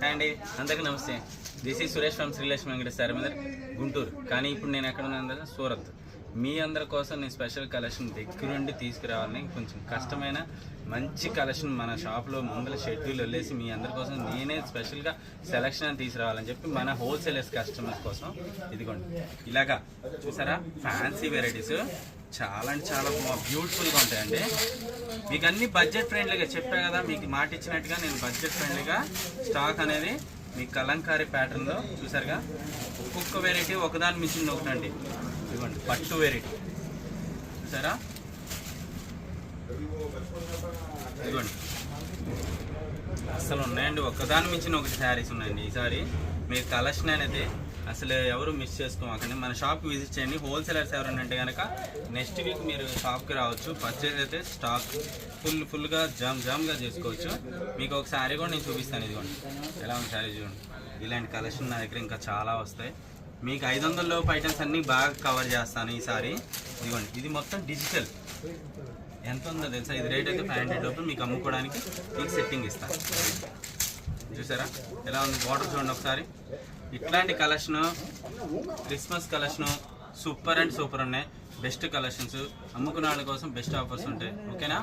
Hi అండి. అందరికీ నమస్తే. దిస్ ఈ సురేష్ ఫ్రమ్ శ్రీలక్ష్మి వెంకటేశ్వర మీద గుంటూరు. కానీ ఇప్పుడు నేను ఎక్కడ ఉన్నాను సూరత్. మీ అందరి కోసం నేను స్పెషల్ కలెక్షన్ దగ్గర నుండి తీసుకురావాలని కొంచెం కష్టమైన మంచి కలెక్షన్ మన షాప్లో ముందర షెడ్యూల్ వెళ్ళేసి మీ అందరి కోసం నేనే స్పెషల్గా సెలెక్షన్ తీసుకురావాలని చెప్పి మన హోల్సేలర్స్ కస్టమర్స్ కోసం ఇదిగోండి. ఇలాగా చూసారా? ఫ్యాన్సీ వెరైటీస్ చాలా అంటే చాలా బ్యూటిఫుల్గా ఉంటాయండి. మీకు అన్ని బడ్జెట్ ఫ్రెండ్లీగా చెప్పా కదా మీకు మాట ఇచ్చినట్టుగా నేను బడ్జెట్ ఫ్రెండ్లీగా స్టాక్ అనేది మీ కలంకారీ ప్యాటర్న్లో చూసారుగా? ఒక్కొక్క వెరైటీ ఒకదాని మించింది ఒకటండి. ఇదిగోండి పట్టు వెరైటీ చూసారా? ఇదిగోండి. అసలు ఉన్నాయండి. ఒకదాని మించిన ఒకటి శారీస్ ఉన్నాయండి. ఈసారి మీరు కలెక్షన్ అనేది అసలు ఎవరు మిస్ చేసుకోమాకండి. మన షాప్కి విజిట్ చేయండి. హోల్సేలర్స్ ఎవరైనా అంటే కనుక నెక్స్ట్ వీక్ మీరు షాప్కి రావచ్చు. పర్చేజ్ అయితే స్టాక్ ఫుల్ ఫుల్గా జామ్ జామ్గా చేసుకోవచ్చు. మీకు ఒక శారీ కూడా నేను చూపిస్తాను. ఇదిగోండి. ఎలా ఉంది శారీ చూడండి. ఇలాంటి కలెక్షన్ నా దగ్గర ఇంకా చాలా వస్తాయి. మీకు ఐదు వందల లోపు ఐటమ్స్ అన్నీ బాగా కవర్ చేస్తాను ఈసారి ఇదిగోండి. ఇది మొత్తం డిజిటల్ ఎంత ఉందో తెలుసా? ఇది రేట్ అయితే ఫైవ్ హండ్రెడ్ లోపు మీకు అమ్ముకోవడానికి మీకు సెట్టింగ్ ఇస్తాను. చూసారా? ఎలా ఉంది? బార్డర్ చూడండి ఒకసారి. ఇట్లాంటి collection Christmas collection super and super ఉన్నాయి. బెస్ట్ కలెక్షన్స్ అమ్ముకున్న వాళ్ళ కోసం బెస్ట్ ఆఫర్స్ ఉంటాయి. ఓకేనా?